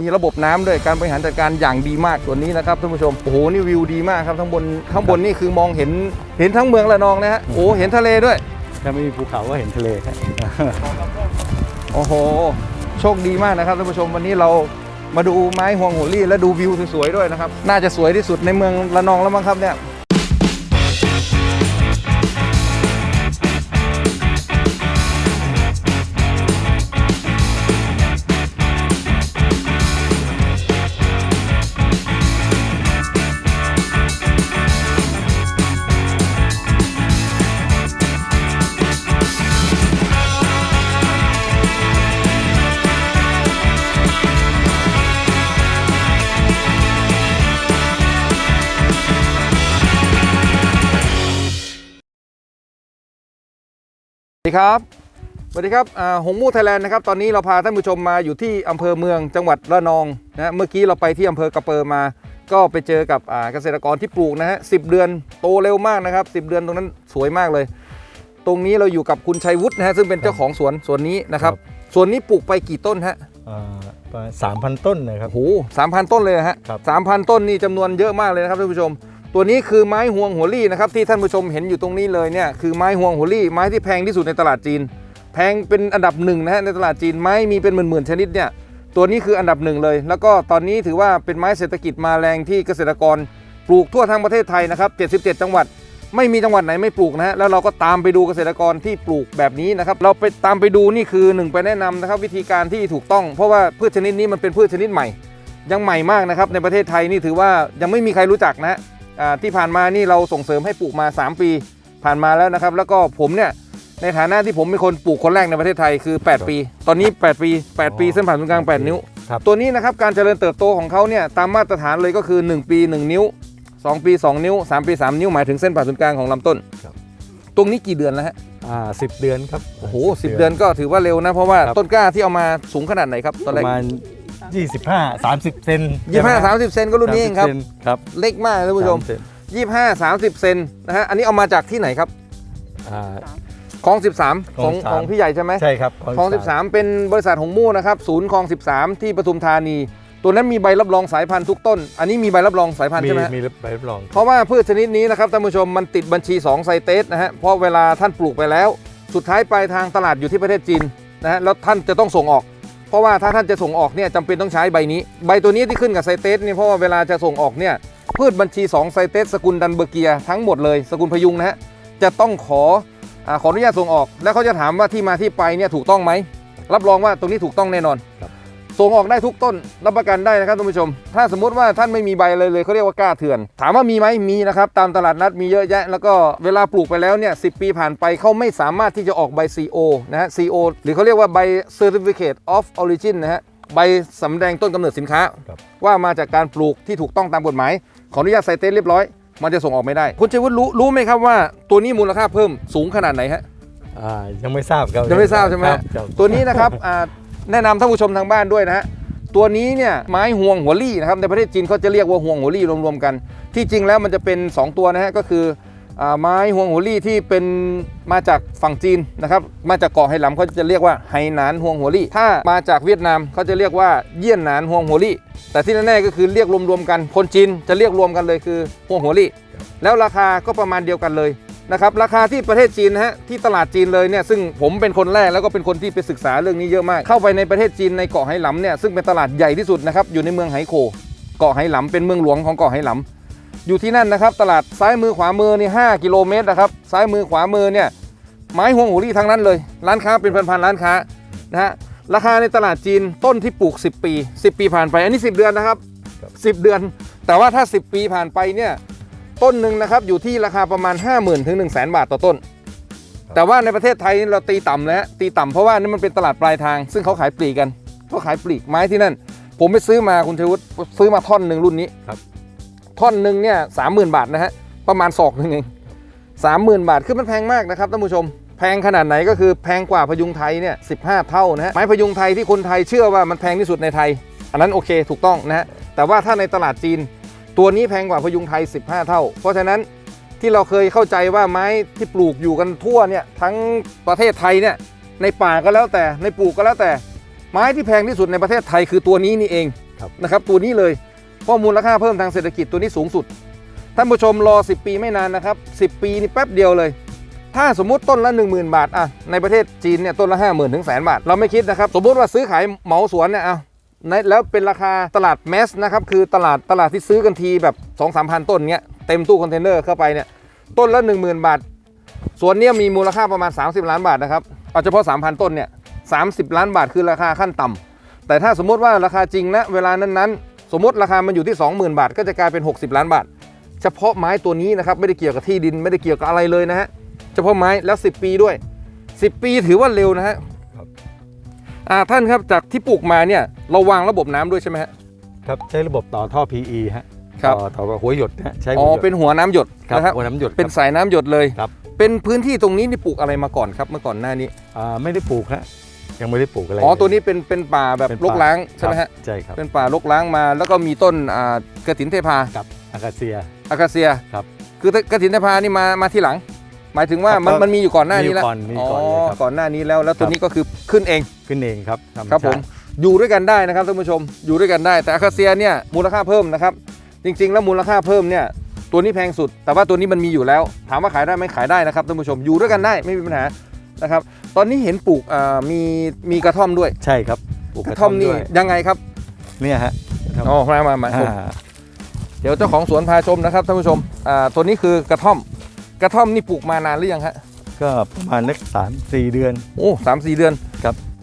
มีระบบน้ำด้วยการบริหารจัดการอย่างดีมากส่วนนี้นะครับท่านผู้ชมโอ้โหนี่วิวดีมากครับข้างบนข้างบนนี่คือมองเห็นเห็นทั้งเมืองระนองนะฮะโอ้โหเห็นทะเลด้วยถ้าไม่มีภูเขาก็เห็นทะเลครับโอ้โห โชคดีมากนะครับท่านผู้ชมวันนี้เรามาดูไม้ห่วงหัวลี่และดูวิวสวยๆด้วยนะครับ น่าจะสวยที่สุดในเมืองระนองแล้วมั้งครับเนี่ย สวัสดีครับ สวัสดีครับอ่าหงมู่ไทยแลนด์นะครับ ตอนนี้เราพาท่านผู้ชมมาอยู่ที่อำเภอเมืองจังหวัดระนองนะฮะเมื่อกี้เราไปที่อำเภอกระเปอร์มา ก็ไปเจอกับอ่าเกษตรกรที่ปลูกนะฮะสิเดือนโตเร็วมากนะครับ 10 เดือนตรงนั้นสวยมากเลย ตรงนี้เราอยู่กับคุณชัยวุฒินะฮะซึ่งเป็นเจ้าของสวนสวนนี้นะครับครับสวนนี้ปลูกไปกี่ต้นฮะสามพันต้นนะครับโอ้โหสามพันต้นเลยนะฮะครับสามพันต้นนี่จำนวนเยอะมากเลยนะครับท่านผู้ชม ตัวนี้คือไม้ห่วงหัวลี่นะครับที่ท่านผู้ชมเห็นอยู่ตรงนี้เลยเนี่ยคือไม้ห่วงหัวลี่ไม้ที่แพงที่สุดในตลาดจีน แพงเป็นอันดับหนึ่งนะฮะในตลาดจีนไม้มีเป็นหมื่นๆชนิดเนี่ยตัวนี้คืออันดับหนึ่งเลย แล้วก็ตอนนี้ถือว่าเป็นไม้เศรษฐกิจมาแรงที่เกษตรกร ปลูกทั่วทั้งประเทศไทยนะครับ77 จังหวัด ไม่มีจังหวัดไหนไม่ปลูกนะฮะแล้วเราก็ตามไปดูเกษตรกรที่ปลูกแบบนี้นะครับเราไปตามไปดูนี่คือหนึ่งไปแนะนำนะครับวิธีการที่ถูกต้อง เพราะว่าพืชชนิดนี้มันเป็นพืชชนิดใหม่ ยังใหม่มากนะครับในประเทศไทยนี่ถือว่ายังไม่มีใครรู้จักนะ ที่ผ่านมานี่เราส่งเสริมให้ปลูกมา 3 ปีผ่านมาแล้วนะครับ แล้วก็ผมเนี่ยในฐานะที่ผมเป็นคนปลูกคนแรกในประเทศไทยคือ 8 ปี ตอนนี้ 8 ปี 8 ปีเส้นผ่านศูนย์กลาง 8 นิ้วครับตัวนี้นะครับการเจริญเติบโตของเขาเนี่ยตามมาตรฐานเลยก็คือ 1 ปี 1 นิ้ว 2 ปี 2 นิ้ว 3 ปี 3 นิ้วหมายถึงเส้นผ่านศูนย์กลางของลำต้นครับตรงนี้กี่เดือนแล้วฮะอ่าสิบเดือนครับ โอ้โหสิเดือนก็ถือว่าเร็วนะ เพราะว่าครับต้นกล้าที่เอามาสูงขนาดไหนครับตอนปแรกระมาณ ยี่สิบห้าสามสิบเซนยี่ห้าสามสิบเซนก็รุ่นนี้เองครับ30ซครับเล็กมากท่านผู้ชม30เซนยี่ห้าสามสิบเซนนะฮะอันนี้เอามาจากที่ไหนครับอ่า คลอง13คขลอองง13 ของพี่ใหญ่ใช่ไหมใช่ครับคลอง13เป็นบริษัทหงมู่นะครับศูนย์คลอง13ที่ปทุมธานี ตัวนั้นมีใบรับรองสายพันธุ์ทุกต้น อันนี้มีใบรับรองสายพันธุ์มีใช่ไหมฮะ มีใบรับรอง เพราะว่าพืชชนิดนี้นะครับท่านผู้ชมมันติดบัญชี2ไซเตสนะฮะเพราะเวลาท่านปลูกไปแล้ว สุดท้ายปลายทางตลาดอยู่ที่ประเทศจีนนะฮะแล้วท่านจะต้องส่งออก เพราะว่าถ้าท่านจะส่งออกเนี่ยจำเป็นต้องใช้ใบนี้ ใบตัวนี้ที่ขึ้นกับไซเตสเนี่ยเพราะว่าเวลาจะส่งออกเนี่ยพืชบัญชี2ไซเตสสกุลดันเบอร์เกียทั้งหมดเลยสกุลพยุงนะฮะจะต้องขออขออนุญาตส่งออก แล้วเขาจะถามว่าที่มาที่ไปเนี่ยถูกต้องไหมรับรองว่าตรงนี้ถูกต้องแน่นอนครับ ส่งออกได้ทุกต้นรับประกันได้นะครับท่านผู้ชม ถ้าสมมุติว่าท่านไม่มีใบเลยเลยเขาเรียกว่ากล้าเถื่อน ถามว่ามีไหมมีนะครับตามตลาดนัดมีเยอะแยะ แล้วก็เวลาปลูกไปแล้วเนี่ยสิปีผ่านไปเขาไม่สามารถที่จะออกใบ CO นะฮะ CO หรือเขาเรียกว่าใบ Certificate of Origin นะฮะใบสำแดงต้นกำเนิดสินค้าครับว่ามาจากการปลูกที่ถูกต้องตามกฎหมาย ขออนุญาตใส่เต้นเรียบร้อย มันจะส่งออกไม่ได้ คุณชัยวุฒิรู้รู้ไหมครับว่าตัวนี้มูลค่าเพิ่มสูงขนาดไหนฮะอ่ายังไม่ทราบครับยังไม่ทราบใช่ไหมคฮะครับตัวนี้นะครับอ่า แนะนำท่านผู้ชมทางบ้านด้วยนะฮะตัวนี้เนี่ยไม้ห่วงหัวลี่นะครับในประเทศจีนเขาจะเรียกว่าห่วงหัวลี่รวมๆกัน ที่จริงแล้วมันจะเป็น 2 ตัวนะฮะก็คืออไม้ห่วงหัวลี่ที่เป็นมาจากฝั่งจีนนะครับมาจากเกาะไหหลำเขาจะเรียกว่าไหหนานห่วงหัวลี่ถ้ามาจากเวียดนามเขาจะเรียกว่าเยี่ยนหนานห่วงหัวลี่แต่ที่แน่ๆก็คือเรียกรวมๆกันคนจีนจะเรียกรวมกันเลยคือห่วงหัวลี่แล้วราคาก็ประมาณเดียวกันเลย นะครับราคาที่ประเทศจีนนะฮะที่ตลาดจีนเลยเนี่ยซึ่งผมเป็นคนแรกแล้วก็เป็นคนที่ไปศึกษาเรื่องนี้เยอะมาก เข้าไปในประเทศจีนในเกาะไหหลำเนี่ยซึ่งเป็นตลาดใหญ่ที่สุดนะครับอยู่ในเมืองไหโขเกาะไหหลำเป็นเมืองหลวงของเกาะไหหลำอยู่ที่นั่นนะครับตลาดซ้ายมือขวามือนี่5กิโลเมตรนะครับซ้ายมือขวามือเนี่ยไม้ห่วงหูรี่ทั้งนั้นเลย ร้านค้าเป็นพันๆร้านค้านะฮะราคาในตลาดจีนต้นที่ปลูก 10 ปี 10 ปีผ่านไปอันนี้ 10 เดือนนะครับ 10 เดือน แต่ว่าถ้า 10 ปีผ่านไปเนี่ย ต้นหนึ่งนะครับอยู่ที่ราคาประมาณ 5 0,000ถึง1 0 0 0 0แบาทต่อต้น แต่ว่าในประเทศไทยนี่เราตีต่ำแล้วฮะตีต่ำเพราะว่านี่มันเป็นตลาดปลายทาง ซึ่งเขาขายปลีกกันเขาขายปลีกไม้ที่นั่น ผมไปซื้อมาคุณชัยวุฒิซื้อมาท่อนหนึ่งรุ่นนี้ครับท่อนหนึ่งเนี่ยสามหมื่นบาทนะฮะประมาณศอกหนึ่งเองสามหมื่นบาทคือมันแพงมากนะครับท่านผู้ชม แพงขนาดไหนก็คือแพงกว่าพยุงไทยเนี่ยสิเท่านะฮะไม้พยุงไทยที่คนไทยเชื่อว่ามันแพงที่สุดในไทย อันนั้นโอเคถูกต้องนะฮะแต่ว่าถ้าในตลาดจีน ตัวนี้แพงกว่าพยุงไทย 15 เท่า เพราะฉะนั้นที่เราเคยเข้าใจว่าไม้ที่ปลูกอยู่กันทั่วเนี่ยทั้งประเทศไทยเนี่ยในป่าก็แล้วแต่ในปลูกก็แล้วแต่ ไม้ที่แพงที่สุดในประเทศไทยคือตัวนี้นี่เองครับนะครับตัวนี้เลยเพราะมูลค่าเพิ่มทางเศรษฐกิจตัวนี้สูงสุดท่านผู้ชมรอ 10 ปีไม่นานนะครับ10 ปีนี่แป๊บเดียวเลย ถ้าสมมติต้นละ 10,000 บาทอะในประเทศจีนเนี่ยต้นละ 50,000 ถึงแสนบาท เราไม่คิดนะครับ สมมติว่าซื้อขายเหมาสวนเนี่ยเอาใน แล้วเป็นราคาตลาดแมสนะครับคือตลาดตลาดที่ซื้อกันทีแบบ 2 3พันต้นเงี้ยเต็มตู้คอนเทนเนอร์เข้าไปเนี่ยต้นละ 10,000 บาท ส่วนเนี้ยมีมูลค่าประมาณ 30 ล้านบาทนะครับเอาเฉพาะ 3,000 ต้นเนี่ย30 ล้านบาทคือราคาขั้นต่ำแต่ถ้าสมมติว่าราคาจริงนะเวลานั้นๆ สมมติราคามันอยู่ที่ 20,000 บาท ก็จะกลายเป็น 60 ล้านบาท เฉพาะไม้ตัวนี้นะครับไม่ได้เกี่ยวกับที่ดินไม่ได้เกี่ยวกับอะไรเลยนะฮะเฉพาะไม้แล้ว 10 ปีด้วย 10 ปีถือว่าเร็วนะฮะ ท่านครับจากที่ปลูกมาเนี่ยเราวางระบบน้ำด้วยใช่ไหมฮะครับใช้ระบบต่อท่อ PE ฮะครับต่อต่อกับหัวหยดนะฮะใช้อ๋หัอวหยดเป็นหัวน้ำหยดครับนะครับหัวน้ำหยดเป็นครับสายน้ำหยดเลยครับเป็นพื้นที่ตรงนี้นี่ปลูกอะไรมาก่อนครับเมื่อก่อนหน้านี้อ่าไม่ได้ปลูกฮะยังไม่ได้ปลูกอะไรอ๋อเลยตัวนี้เป็นเป็นป่าแบบเป็นรป่กล้างใช่ไหมครัฮะบใช่ครับเป็นป่ารกล้างมา แล้วก็มีต้นอ่ากระถินเทพากับอากาเซียอากาเซียครับคือกระถินเทพานี่มามาทีหลัง หมายถึงว่าครับมันก็มันมีอยู่ก่อนหน้านี้แล้วมีก่อนมีก่อนเลยครับก่อนหน้านี้แล้วแล้วตัวนี้ก็คือขึ้นเอง ขึ้นเองครับธรรมครับผมชาติอยู่ด้วยกันได้นะครับท่านผู้ชมอยู่ด้วยกันได้ แต่อาคาเซียเนี่ยมูลค่าเพิ่มนะครับจริงๆ แล้วมูลค่าเพิ่มเนี่ยตัวนี้แพงสุด แต่ว่าตัวนี้มันมีอยู่แล้ว ถามว่าขายได้ไหมขายได้นะครับท่านผู้ชมอยู่ด้วยกันได้ไม่มีปัญหานะครับตอนนี้เห็นปลูกอ่ามีมีกระท่อมด้วยใช่ครับปลูกกระท่อมนี่ด้วยยังไงครับเนี่ยฮะกระท่อมอ๋อมามามาชม อ่าเดี๋ยวเจ้าของสวนพาชมนะครับท่านผู้ชมอ่าตัวนี้คือกระท่อม กระท่อมนี่ปลูกมานานหรือยังฮะ ก็ประมาณนักสามสี่เดือน โอ้สามสี่เดือนครับ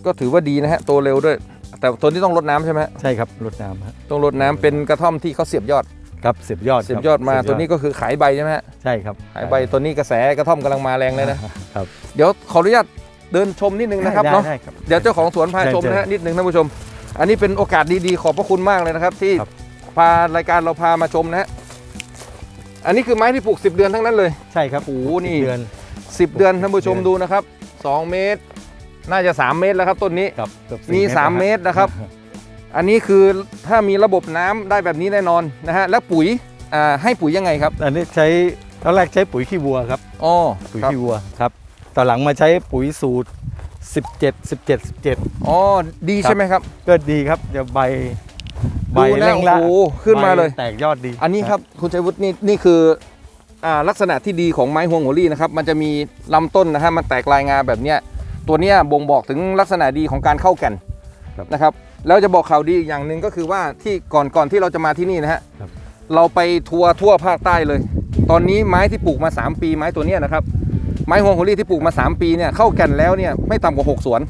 ก็ถือว่าดีนะฮะโตเร็วด้วย แต่ตัวนี้ต้องรดน้ำใช่ไหมฮะใช่ครับรดน้ำฮะต้องรดน้ำเป็นกระท่อมที่เขาเสียบยอด ครับเสียบยอดเสียบครับยอดมาเสีบตัวนี้ก็คือขายใบใช่ไหมฮะใช่ครับขายใบตัวนี้กระแสกระท่อมกำลังมาแรงเลยนะครับเดี๋ยวขออนุญาตเดินชมนิดนึงนะครับได้เนาะได้ครับ เดี๋ยวเจ้าของสวนพาใช่ชมนะฮะใช่นิดนึงท่านผู้ชม อันนี้เป็นโอกาสดีๆ ขอบพระคุณมากเลยนะครับ ที่ครับ พารายการเราพามาชมนะฮะอันนี้คือไม้ที่ปลูก 10 เดือนทั้งนั้นเลยใช่ครับโอ้โหนี่ เดือน 10 เดือนท่านผู้ชมเดือนดูนะครับ 2 เมตร น่าจะ 3 เมตรแล้วครับต้นนี้ครับเกือบสี่มี 3 เมตรนะครับ อันนี้คือถ้ามีระบบน้ำได้แบบนี้แน่นอนนะฮะแล้วปุ๋ยอ่าให้ปุ๋ยยังไงครับอันนี้ใช้ตอนแรกใช้ปุ๋ยขี้วัวครับ อ๋อปุ๋ยครับขี้วัวครับตอนหลังมาใช้ปุ๋ยสูตร 17 17 17อ๋อดีใช่ไหมครับก็ดีครับเดี๋ยวใบใบดูนะเร่งละโอ้โหขึ้นมาเลย ใบแตกยอดดีอันนี้ครับคุณชัยวุฒินี่นี่คืออ่าลักษณะที่ดีของไม้ฮวงหัวลี่นะครับ มันจะมีลำต้นนะฮะมันแตกลายงาแบบเนี้ย ตัวเนี้ยบ่งบอกถึงลักษณะดีของการเข้าแก่นนะครับแล้วจะบอกข่าวดีอีกอย่างหนึ่งก็คือว่าที่ก่อนก่อนที่เราจะมาที่นี่นะฮะเราไปทัวร์ทั่วภาคใต้เลย ตอนนี้ไม้ที่ปลูกมา 3 ปีไม้ตัวเนี้ยนะครับไม้ฮวงหัวลี่ที่ปลูกมา 3 ปีเนี่ยเข้าแก่นแล้วเนี่ยไม่ต่ำกว่า 6 สวน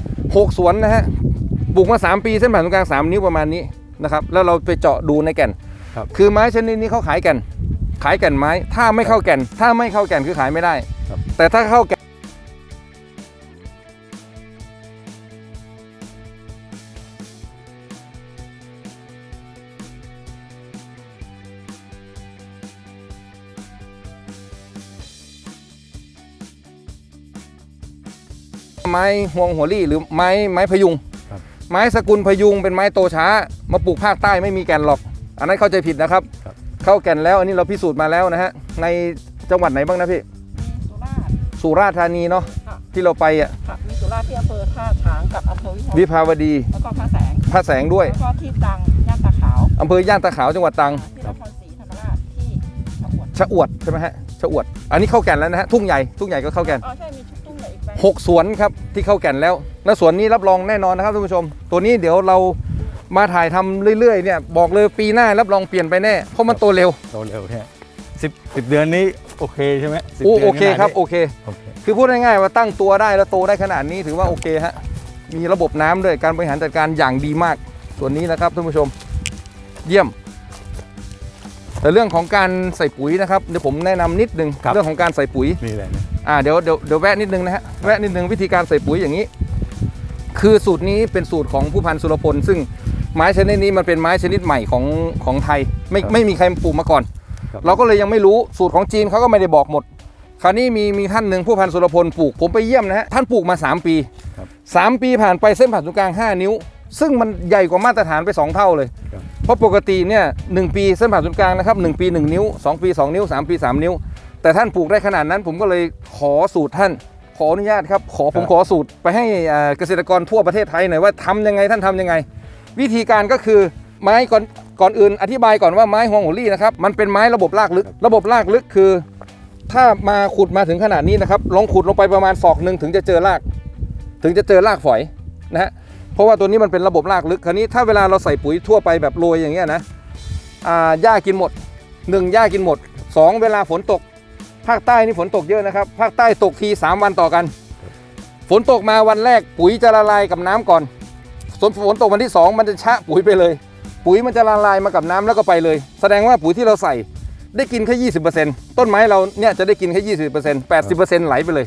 6 สวนนะฮะปลูกมา 3 ปีเส้นผ่านศูนย์กลาง 3 นิ้วประมาณนี้นะครับแล้วเราไปเจาะดูในแก่นคือไม้ชนิดนี้เขาขายแก่น ขายแก่นไม้ ถ้าไม่เข้าแก่น ถ้าไม่เข้าแก่นคือขายไม่ได้ครับแต่ถ้าเข้าแก่น ไม้ห่วงหัวลี่หรือไม้ไม้พยุง ครับ ไม้สกุลพยุงเป็นไม้โตช้า มาปลูกภาคใต้ไม่มีแก่นหรอก อันนั้นเข้าใจผิดนะครับ ครับ เข้าแก่นแล้วอันนี้เราพิสูจน์มาแล้วนะฮะในจังหวัดไหนบ้างนะพี่สุราษฎร์ สุราษฎร์ธานีเนาะค่ะ ที่เราไปอะค่ะมีสุราษฎร์ที่อำเภอท่าช้างกับอำเภอวิหารวิภาวดีแล้วก็พระแสง พระแสงด้วยแล้วก็ที่ตรังย่านตาขาวอำเภอย่านตาขาวจังหวัดตรัง ที่นครศรีธรรมราชที่จังหวัดชะอวดใช่ไหมฮะชะอวด อันนี้เข้าแก่นแล้วนะฮะทุ่งใหญ่ทุ่งใหญ่ก็เข้าแก่น อ๋อใช่มีชุ ดตุ้งเหลืออีกแปลงหกสวนครับที่เข้าแก่นแล้วและสวนนี้รับรองแน่นอนนะครับท่านผู้ชม ตัวนี้เดี๋ยวเรามาถ่ายทำเรื่อยๆเนี่ยบอกเลยปีหน้ารับรองเปลี่ยนไปแน่เพราะมันโตเร็วโตเร็วแค่สิบสิบเดือนนี้โอเคใช่ไหม10โอ้ดืนโอเคครับขโอนาดนี้เคโอเคคือพูดง่ายๆว่าตั้งตัวได้แล้วโตได้ขนาดนี้ถือว่าโอเคฮะมีระบบน้ำด้วยการบริหารจัดการอย่างดีมาก ส่วนนี้นะครับท่านผู้ชม เยี่ยม แต่เรื่องของการใส่ปุ๋ยนะครับเดี๋ยวผมแนะนำนิดนึงครับเรื่องของการใส่ปุ๋ยนี่แหละนะ อ่าเดี๋ยวเดี๋ยวเดี๋ยวแวะนิดนึงนะฮะแวะนิดนึงวิธีการใส่ปุ๋ยอย่างนี้ คือสูตรนี้เป็นสูตรของผู้พันสุรพล ซึ่งไม้ชนิดนี้มันเป็นไม้ชนิดใหม่ของของไทย ไม่ไม่มีใครปลูกมาก่อน ครับ เราก็เลยยังไม่รู้สูตรของจีนเขาก็ไม่ได้บอกหมด คราวนี้มีมีท่านหนึ่งผู้พันสุรพลปลูกผมไปเยี่ยมนะฮะท่านปลูกมา 3 ปี ครับ 3 ปีผ่านไปเส้นผ่านศูนย์กลาง 5 นิ้ว ซึ่งมันใหญ่กว่ามาตรฐานไป 2 เท่าเลยครับเพราะปกติเนี่ยหนึ่งปีเส้นผ่านศูนย์กลางนะครับหนึ่งปี 1 นิ้ว 2 ปี 2 นิ้ว 3 ปี 3 นิ้ว แต่ท่านปลูกได้ขนาดนั้น ผมก็เลยขอสูตรท่าน ขออนุญาตครับ ขอผมครับขอสูตรไปให้อ่าเกษตรกรทั่วประเทศไทยหน่อยว่าทำยังไงท่านทำยังไง วิธีการก็คือไม้ก่อนก่อนอื่นอธิบายก่อนว่าไม้ฮวงหัวลี่นะครับมันเป็นไม้ระบบรากลึก ระบบรากลึกคือ ถ้ามาขุดมาถึงขนาดนี้นะครับลองขุดลงไปประมาณศอกหนึ่งถึงจะเจอราก ถึงจะเจอรากฝอยนะฮะเพราะว่าตัวนี้มันเป็นระบบรากลึกคราวนี้ถ้าเวลาเราใส่ปุ๋ยทั่วไปแบบโรยอย่างเงี้ยนะอ่าหญ้ากินหมดหนึ่งหญ้ากินหมดสองเวลาฝนตก ภาคใต้นี่ฝนตกเยอะนะครับ ภาคใต้ตกที 3 วันต่อกัน ฝนตกมาวันแรกปุ๋ยจะละลายกับน้ำก่อนส่วนฝนตกวันที่ 2 มันจะชะปุ๋ยไปเลย ปุ๋ยมันจะละลายมากับน้ำแล้วก็ไปเลย แสดงว่าปุ๋ยที่เราใส่ได้กินแค่20%ต้นไม้เราเนี่ยจะได้กินแค่20% 80%ไหลไปเลย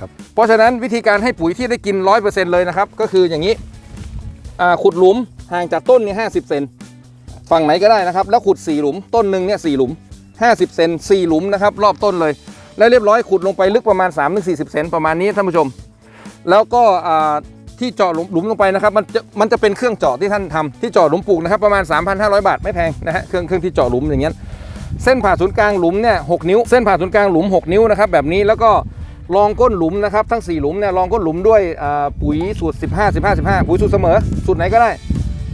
ครับเพราะฉะนั้นวิธีการให้ปุ๋ยที่ได้กิน100%เลยนะครับ ก็คืออย่างนี้อ่าขุดหลุมห่างจากต้นเนี่ย50เซนฝั่งไหนก็ได้นะครับ แล้วขุด4หลุมต้นหนึ่งเนี่ย4หลุม 50 เซน4หลุมนะครับรอบต้นเลย แล้วเรียบร้อยขุดลงไปลึกประมาณ 3-40 เซนประมาณนี้ท่านผู้ชม แล้วก็ที่เจาะหลุมลงไปนะครับมันจะมันจะเป็นเครื่องเจาะที่ท่านทำที่เจาะหลุมปลูกนะครับประมาณ 3,500 บาทไม่แพงนะฮะเครื่องเครื่องที่เจาะหลุมอย่างเงี้ยเส้นผ่าศูนย์กลางหลุมเนี่ยหนิ้ว เส้นผ่าศูนย์กลางหลุม 6 นิ้วนะครับแบบนี้แล้วก็รองก้นหลุมนะครับทั้ง 4 หลุมเนี่ยรองก้นหลุมด้วยปุ๋ยสูตร 15 15 15 ปุ๋ยสูตรเสมอสูตรไหนก็ได้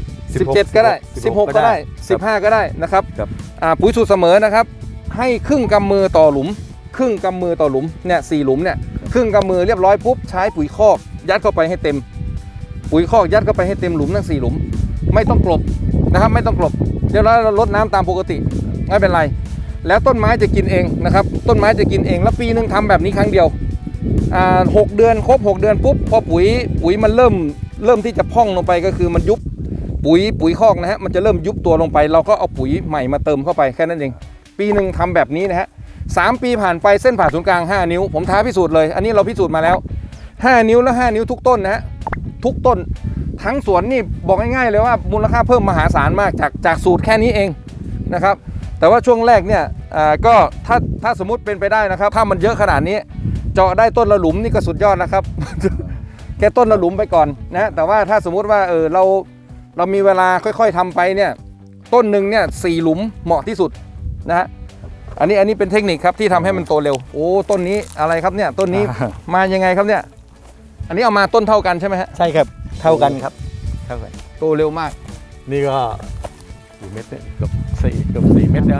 17 ก็ได้ 16 ก็ได้ 15 ก็ได้นะครับ ปุ๋ยสูตรเสมอนะครับ ให้ครึ่งกำมือต่อหลุม ครึ่งกำมือต่อหลุมเนี่ยสี่หลุมเนี่ยครึ่งกำมือเรียบร้อยปุ๊บใช้ปุ๋ยคอกยัดเข้าไปให้เต็ม ปุ๋ยคอกยัดเข้าไปให้เต็มหลุมทั้งสี่หลุม ไม่ต้องกลบนะครับไม่ต้องกลบเดี๋ยวเราลดน้ำตามปกติไม่เป็นไร แล้วต้นไม้จะกินเองนะครับ ต้นไม้จะกินเองแล้วปีหนึ่งทำแบบนี้ครั้งเดียวหกเดือนครบหกเดือนปุ๊บพอปุ๋ยปุ๋ยมันเริ่มเริ่มที่จะพองลงไปก็คือมันยุบ ปุ๋ยปุ๋ยคอกนะฮะมันจะเริ่มยุบตัวลงไป เราก็เอาปุ๋ยใหม่มาเติมเข้าไปแค่นั้นเอง ปีหนึ่งทำแบบนี้นะฮะสามปีผ่านไปเส้นผ่าศูนย์กลาง 5 นิ้ว ผมท้าพิสูจน์เลย อันนี้เราพิสูจน์มาแล้ว 5 นิ้วแล้ว 5 นิ้วทุกต้นนะฮะทุกต้น ทั้งสวนนี่บอกง่ายๆเลยว่ามูลค่าเพิ่มมหาศาลมากจากจากสูตรแค่นี้เองนะครับแต่ว่าช่วงแรกเนี่ยอ่าก็ถ้าถ้าสมมติเป็นไปได้นะครับ ถ้ามันเยอะขนาดนี้ เจาะได้ต้นละหลุมนี่ก็สุดยอดนะครับ แค่ต้นละหลุมไปก่อนนะแต่ว่าถ้าสมมุติว่าเออเรา เรามีเวลาค่อยๆทำไปเนี่ยต้นหนึ่งเนี่ยสี่หลุมเหมาะที่สุดนะฮะอันนี้อันนี้เป็นเทคนิคครับที่ทำให้มันโตเร็ว โอ้ต้นนี้อะไรครับเนี่ยต้นนี้มายังไงครับเนี่ย อันนี้เอามาต้นเท่ากันใช่ไหมฮะใช่ครับเท่ากันครับเท่ากันโตเร็วมาก นี่ก็กี่เม็ดเนี่ยเกือบสี่เกือบสี่เม็ดนะ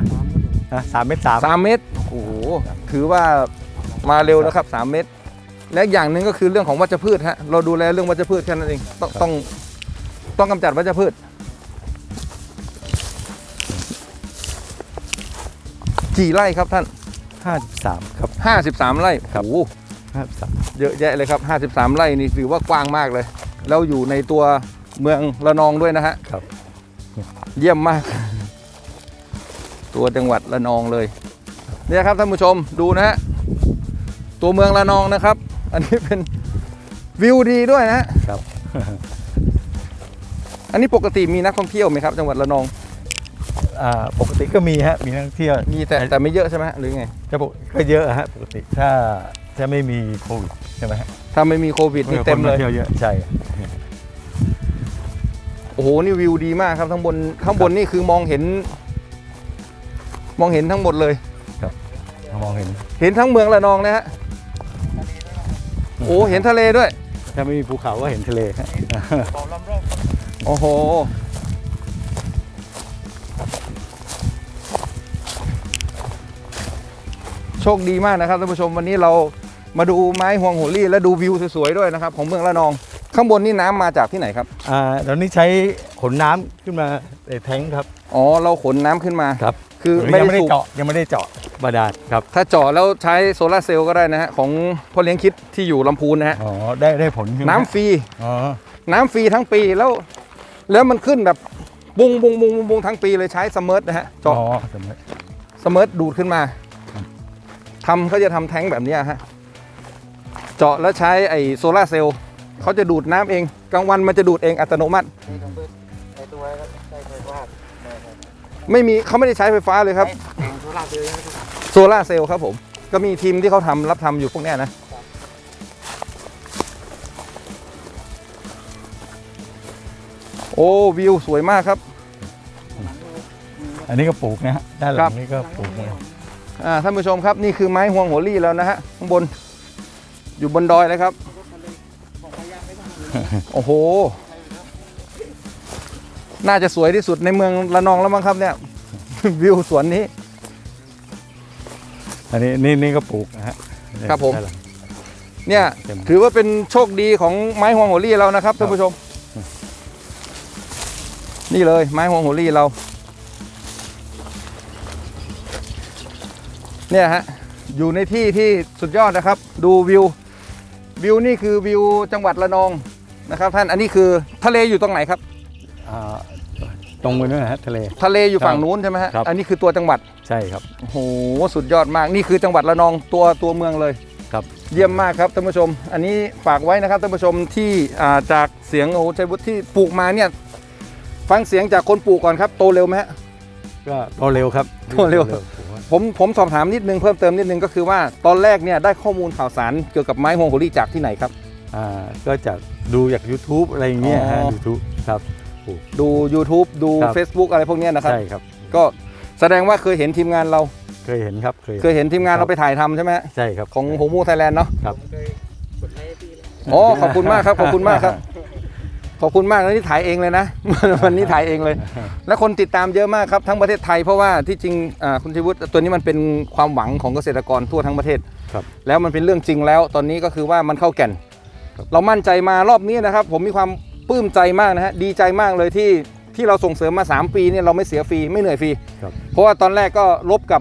ฮะสามเม็ดสาม3เมตรโอ้โหถือว่ามาเร็วนะครับ3เมตรและอีกอย่างหนึ่งก็คือเรื่องของวัชพืชฮะเราดูแลเรื่องวัชพืชแค่นั้นเองต้อง ต้องต้องกำจัดวัชพืช กี่ไร่ครับท่านห้าสิบสามครับ 53 ไร่ครับ โอ้โหห้าสิบสามเยอะแยะเลยครับ 53 ไร่นี่ถือว่ากว้างมากเลย แล้วอยู่ในตัวเมืองระนองด้วยนะฮะ ครับ เยี่ยมมาก ตัวจังหวัดระนองเลย เนี่ยครับท่านผู้ชมดูนะฮะ ตัวเมืองระนองนะครับ อันนี้เป็นวิวดีด้วยนะฮะครับ อันนี้ปกติมีนักท่องเที่ยวไหมครับ จังหวัดระนองอ่าปกติก็มีฮะมีนักท่องเที่ยวมีแต่แต่ไม่เยอะใช่ไหมฮะหรือไงจะบอกก็เยอะฮะปกติถ้าถ้าไม่มีโควิดใช่ไหมฮะถ้าไม่มีโควิดนี่เต็มเลยคนที่ยวเยอะใช่โอ้โหนี่วิวดีมากครับข้างบนข้างบนนี่คือมองเห็น มองเห็นทั้งหมดเลย มองเห็นเห็นทั้งเมืองระนองนะฮะโอ้เห็นทะเลด้วย ถ้าไม่มีภูเขาก็เห็นทะเลฮะ โอ้โห โชคดีมากนะครับท่านผู้ชมวันนี้เรามาดูไม้ห่วงโหรี่และดูวิวสวยๆด้วยนะครับ ของเมืองระนอง ข้างบนนี่น้ำมาจากที่ไหนครับ อ่าตอนนี้ใช้ขนน้ำขึ้นมาในแท้งครับ อ๋อเราขนน้ำขึ้นมา ครับ คือยังไม่ไม่ได้ได้สูบเจาะยังไม่ได้เจาะบาดาลครับ ถ้าเจาะแล้วใช้โซลาร์เซลล์ก็ได้นะฮะของพ่อเลี้ยงคิดที่อยู่ลำพูนนะฮะอ๋อ ได้ได้ผลใช่ไหมน้ำฟรี อ๋อ น้ำฟรีทั้งปีแล้ว แล้วมันขึ้นแบบบุงบุงบุงบุงบุงทั้งปีเลยใช้สมมิร์ทนะฮะอ๋อเจาะสมมติสเมิร์ทดูดขึ้นมาทำเขาจะทำแท้งแบบเนี้ยฮะเจาะแล้วใช้ไอ้โซลาร์เซลล์เขาจะดูดน้ำเองกลางวันมันจะดูดเองอัตโนมัติไอตัวก็ใช้ไฟฟ้าไม่มีเขาไม่ได้ใช้ไฟฟ้าเลยครับแผงโซล่าร์เซลล์ใช่ไหมครับโซลาร์เซลล์ครับผม ก็มีทีมที่เขาทำรับทำอยู่พวกเนี้ยนะ โอ้วิวสวยมากครับ อันนี้ก็ปลูกนะฮะด้านหครัลับงนี่ก็ปลูกนะอ่าท่านผู้ชมครับนี่คือไม้ห่วงหัวลี่แล้วนะฮะข้างบน อยู่บนดอยเลยครับ โอ้โห น่าจะสวยที่สุดในเมืองระนองแล้วมั้งครับเนี่ย วิวสวนนี้ อันนี้นี่นี่ก็ปลูกนะฮะครับผมด้านหลังเนี่ยเต็มถือว่าเป็นโชคดีของไม้ฮวงหัวลี่เรานะครับท่านผู้ชม นี่เลยไม้ฮวงหัวลี่เรา เนี่ยฮะ อยู่ในที่ที่สุดยอดนะครับ ดูวิว วิวนี่คือวิวจังหวัดระนองนะครับ ท่านอันนี้คือทะเลอยู่ตรงไหนครับ อ่าตรงไปนู้นนะฮะทะเล ทะเลอยู่ฝั่งนู้นใช่ไหมฮะครับ อันนี้คือตัวจังหวัดใช่ครับ โอ้โหสุดยอดมากนี่คือจังหวัดระนองตัวตัวเมืองเลย ครับ เยี่ยมมากครับท่านผู้ชม อันนี้ฝากไว้นะครับท่านผู้ชมที่อ่าจากเสียงโอ้โหชัยวุฒิที่ปลูกมาเนี่ย ฟังเสียงจากคนปลูกก่อนครับโตเร็วไหมฮะ ก็โตเร็วครับโตเร็ว ผมว่าผมผมสอบถามนิดนึงเพิ่มเติมนิดนึงก็คือว่าตอนแรกเนี่ยได้ข้อมูลข่าวสารเกี่ยวกับไม้ฮวงโหรี่จากที่ไหนครับ อ่าก็จากดูจาก YouTube อะไรอย่างเงี้ยฮะ อ๋อยูทูบครับ ดู YouTube ดู ครับ Facebook อะไรพวกเนี้ยนะครับ ใช่ครับ ก็แสดงว่าเคยเห็นทีมงานเรา เคยเห็นครับเคยเคยเห็นทีมงานเราไปถ่ายทำใช่ไหมฮะใช่ครับของโฮมูไทยแลนด์เนาะครับผมเคยกดไลค์ให้พี่แล้วอ๋อขอบคุณมากครับขอบคุณมากครับ ขอบคุณมากนะที่ถ่ายเองเลยนะ วันนี้ถ่ายเองเลย และคนติดตามเยอะมากครับทั้งประเทศไทยเพราะว่าที่จริงอ่าคุณชัยวุฒิตัวนี้มันเป็นความหวังของเกษตรกรทั่วทั้งประเทศครับแล้วมันเป็นเรื่องจริงแล้วตอนนี้ก็คือว่ามันเข้าแก่นครับเรามั่นใจมารอบนี้นะครับ ผมมีความปลื้มใจมากนะฮะดีใจมากเลยที่ที่เราส่งเสริมมา 3 ปีเนี่ยเราไม่เสียฟรีไม่เหนื่อยฟรีครับเพราะว่าตอนแรกก็ลบกับ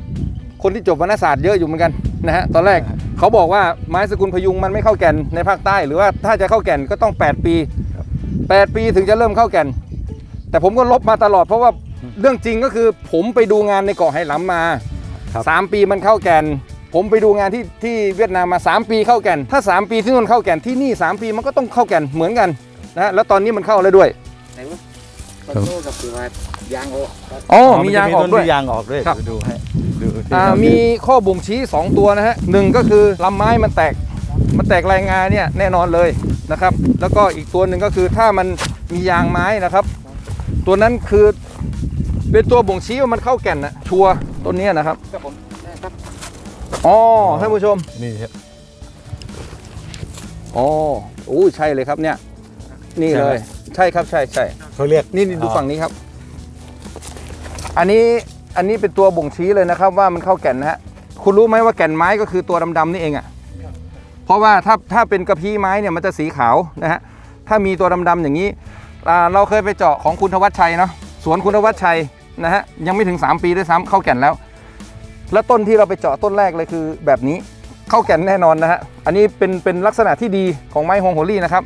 คนที่จบวรรณศาสตร์เยอะอยู่เหมือนกันนะฮะตอนแรกเขาบอกว่าไม้สกุลพยุงมันไม่เข้าแก่นในภาคใต้ หรือว่าถ้าจะเข้าแก่นก็ต้อง 8 ปีครับ 8 ปีถึงจะเริ่มเข้าแก่น แต่ผมก็ลบมาตลอดเพราะว่าเรื่องจริงก็คือผมไปดูงานในเกาะไหหลำมาครับ3ปีมันเข้าแก่น ผมไปดูงานที่ที่เวียดนามมา 3 ปีเข้าแก่น ถ้า 3 ปีที่นู่นเข้าแก่นที่นี่ 3 ปีมันก็ต้องเข้าแก่นเหมือนกันนะแล้วตอนนี้มันเข้าแล้วด้วยไหนวะคอนโต้กับคือว่ายางโอครับอ๋ออ๋อมียางออกต้นด้วยที่ยางออกด้วยครับดูให้ดูที่อ่ามีข้อบ่งชี้ 2 ตัวนะฮะหนึ่งก็คือลำไม้มันแตก มันแตกรายงานเนี่ยแน่นอนเลยนะครับ แล้วก็อีกตัวหนึ่งก็คือถ้ามันมียางไม้นะครับ ตัวนั้นคือเป็นตัวบ่งชี้ว่ามันเข้าแก่นนะชัวร์ต้นเนี้ยนะครับครับผมนะครับอ๋อท่านผู้ชมนี่ครับอ๋ออู้ใช่เลยครับเนี่ย นี่เลย ใช่ครับใช่ใช่เขาเรียกนี่นี่ดูฝั่งนี้ครับ อันนี้อันนี้เป็นตัวบ่งชี้เลยนะครับ ว่ามันเข้าแก่นนะฮะคุณรู้ไหมว่าแก่นไม้ก็คือตัวดำๆนี่เองอะ่ะ เพราะว่าถ้าถ้าเป็นกระพี้ไม้เนี่ยมันจะสีขาวนะฮะถ้ามีตัวดำๆอย่างนี้อ่าเราเคยไปเจาะของคุณธวัชชัยเนาะสวนคุณธวัชชัยนะฮะยังไม่ถึง 3 ปีด้วยซ้ำเข้าแก่นแล้ว แล้วต้นที่เราไปเจาะต้นแรกเลยคือแบบนี้เข้าแก่นแน่นอนนะฮะอันนี้เป็นเป็นลักษณะที่ดีของไม้ฮวงโหรี่นะครับ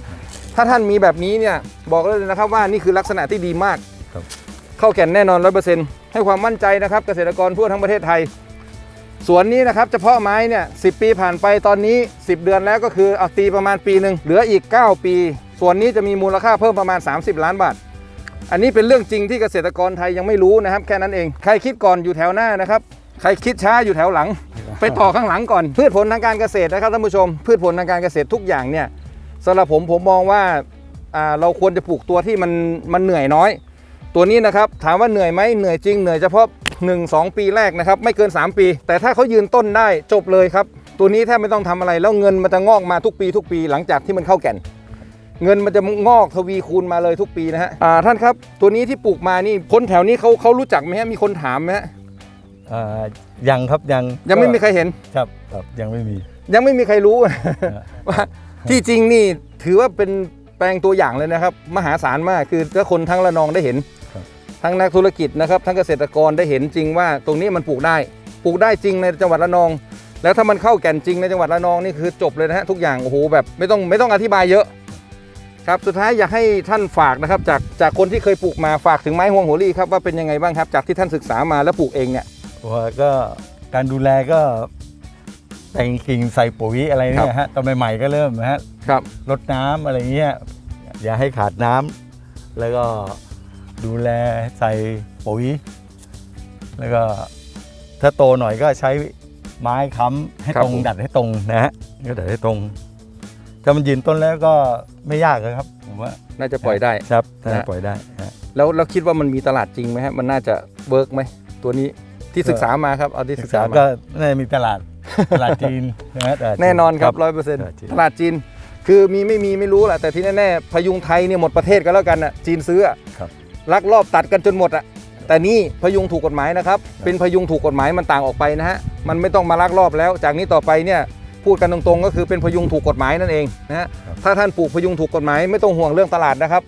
ถ้าท่านมีแบบนี้เนี่ยบอกเลยนะครับว่านี่คือลักษณะที่ดีมากครับเข้าแก่นแน่นอนร้อยเปอร์เซ็นต์ให้ความมั่นใจนะครับเกษตรกรทั่วทั้งประเทศไทย สวนนี้นะครับเฉพาะไม้เนี่ยสิปีผ่านไปตอนนี้ 10 เดือนแล้วก็คือเอาตีประมาณปีหนึ่งเหลืออีก 9 ปี ส่วนนี้จะมีมูลค่าเพิ่มประมาณ 30 ล้านบาท อันนี้เป็นเรื่องจริงที่เกษตรกรไทยยังไม่รู้นะครับ แค่นั้นเอง ใครคิดก่อนอยู่แถวหน้านะครับ ใครคิดช้าอยู่แถวหลัง ไปต่อข้างหลังก่อน พืชผลทางการเกษตรนะครับท่านผู้ชม พืชผลทางการเกษตรทุกอย่างเนี่ยสำหรับผมผมมองว่าอ่าเราควรจะปลูกตัวที่มันมันเหนื่อยน้อย ตัวนี้นะครับถามว่าเหนื่อยไหมเหนื่อยจริงเหนื่อยเฉพาะ 1 2 ปีแรกนะครับไม่เกิน 3 ปี แต่ถ้าเขายืนต้นได้จบเลยครับตัวนี้แทบไม่ต้องทำอะไรแล้วเงินมันจะงอกมาทุกปีทุกปีหลังจากที่มันเข้าแก่น เงินมันจะงอกทวีคูณมาเลยทุกปีนะฮะอ่าท่านครับตัวนี้ที่ปลูกมานี่คนแถวนี้เขาเขารู้จักไหมฮะมีคนถามไหมฮะอ่ายังครับยังยังไม่มีใครเห็นครับครับยังไม่มี ยังไม่มีใครรู้ว่าที่จริงนี่ถือว่าเป็นแปลงตัวอย่างเลยนะครับ มหาศาลมากคือถ้าคนทั้งระนองได้เห็นครับ ทั้งนักธุรกิจนะครับทั้งเกษตรกรได้เห็นจริงว่า ตรงนี้มันปลูกได้ ปลูกได้จริงในจังหวัดระนอง แล้วถ้ามันเข้าแก่นจริงในจังหวัดระนองนี่คือจบเลยนะฮะทุกอย่างโอ้โหแบบไม่ต้องไม่ต้องอธิบายเยอะครับสุดท้ายอยากให้ท่านฝากนะครับจากจากคนที่เคยปลูกมาฝากถึงไม้ห่วงหัวรี่ครับว่าเป็นยังไงบ้างครับ จากที่ท่านศึกษามาแล้วปลูกเองเนี่ยว่าก็การดูแลก็แต่งกิ่งใส่ปุ๋ยอะไรเนี่ยฮะตอนใหม่ๆก็เริ่มนะฮะครับรดน้ำอะไรเงี้ยอย่าให้ขาดน้ำแล้วก็ ดูแลใส่ปุ๋ย แล้วก็ถ้าโตหน่อยก็ใช้ไม้ค้ำให้ครับตรงผมดัดให้ตรงนะฮะก็ดัดให้ตรงถ้ามันยืนต้นแล้วก็ไม่ยากเลยครับผมว่าน่าจะปล่อยได้ครับน่านะจะปล่อยได้ฮะแล้วเราคิดว่ามันมีตลาดจริงไหมฮะมันน่าจะเวิร์กไหมตัวนี้ที่ศึกษามาครับเอาที่ศึศึกกษาษาก็มาน่าจะมีตลาดตลาดจีนใช่ไหมตลาดจีแน่นอนครับร้อยเปอร์เซ็นต์ตลาดจีนตลาดจีน คือมีไม่มีไม่รู้แหละแต่ที่แน่ๆพยุงไทยเนี่ยหมดประเทศกันแล้วกันอะจีนซื้ออะครับ ลักลอบตัดกันจนหมดอะแต่นี่พยุงถูกกฎหมายนะครับ เป็นพยุงถูกกฎหมายมันต่างออกไปนะฮะ มันไม่ต้องมาลักลอบแล้ว จากนี้ต่อไปเนี่ยพูดกันตรงๆ ก็คือเป็นพยุงถูกกฎหมายนั่นเองนะฮะ ถ้าท่านปลูกพยุงถูกกฎหมายไม่ต้องห่วงเรื่องตลาดนะครับ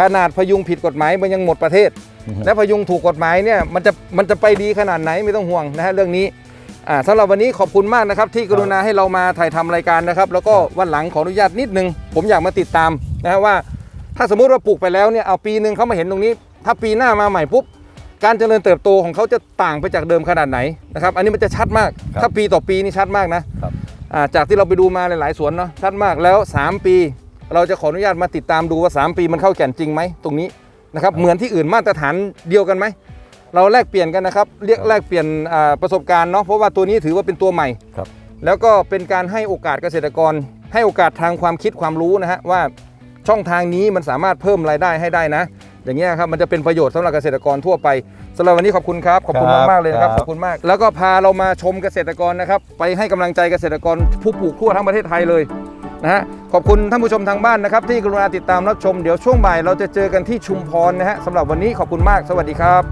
ขนาดพยุงผิดกฎหมายมันยังหมดประเทศอือฮึและพยุงถูกกฎหมายเนี่ยมันจะมันจะไปดีขนาดไหนไม่ต้องห่วงนะฮะเรื่องนี้อ่าสำหรับวันนี้ขอบคุณมากนะครับที่กรุณาให้เรามาถ่ายทำรายการนะครับ แล้วก็วันหลังขออนุญาตนิดนึง ผมอยากมาติดตามนะฮะว่า ถ้าสมมุติว่าปลูกไปแล้วเนี่ยเอาปีหนึ่งเขามาเห็นตรงนี้ ถ้าปีหน้ามาใหม่ปุ๊บการเจริญเติบโตของเขาจะต่างไปจากเดิมขนาดไหนนะครับ อันนี้มันจะชัดมากครับถ้าปีต่อปีนี่ชัดมากนะครับอ่าจากที่เราไปดูมาหลายๆสวนเนาะชัดมากแล้ว 3 ปี เราจะขออนุญาตมาติดตามดูว่า 3 ปีมันเข้าแก่นจริงไหมตรงนี้นะครับ เหมือนที่อื่นมาตรฐานเดียวกันไหมเราแลกเปลี่ยนกันนะครับเรียกแลกเปลี่ยนอ่าประสบการณ์เนาะเพราะว่าตัวนี้ถือว่าเป็นตัวใหม่ครับแล้วก็เป็นการให้โอกาสเกษตรกร ให้โอกาสทางความคิดความรู้นะฮะว่า ช่องทางนี้มันสามารถเพิ่มรายได้ให้ได้นะ อย่างเงี้ยครับมันจะเป็นประโยชน์สำหรับเกษตรกรทั่วไปสำหรับวันนี้ขอบคุณครับขอบคุณครับมากๆเลยนะครับครับ ขอบคุณมาก แล้วก็พาเรามาชมเกษตรกรนะครับ ไปให้กำลังใจเกษตรกรผู้ปลูกทั่วทั้งประเทศไทยเลยนะฮะขอบคุณท่านผู้ชมทางบ้านนะครับ ที่กรุณาติดตามรับชมเดี๋ยวช่วงบ่ายเราจะเจอกันที่ชุมพรนะฮะสำหรับวันนี้ขอบคุณมาก สวัสดีครับ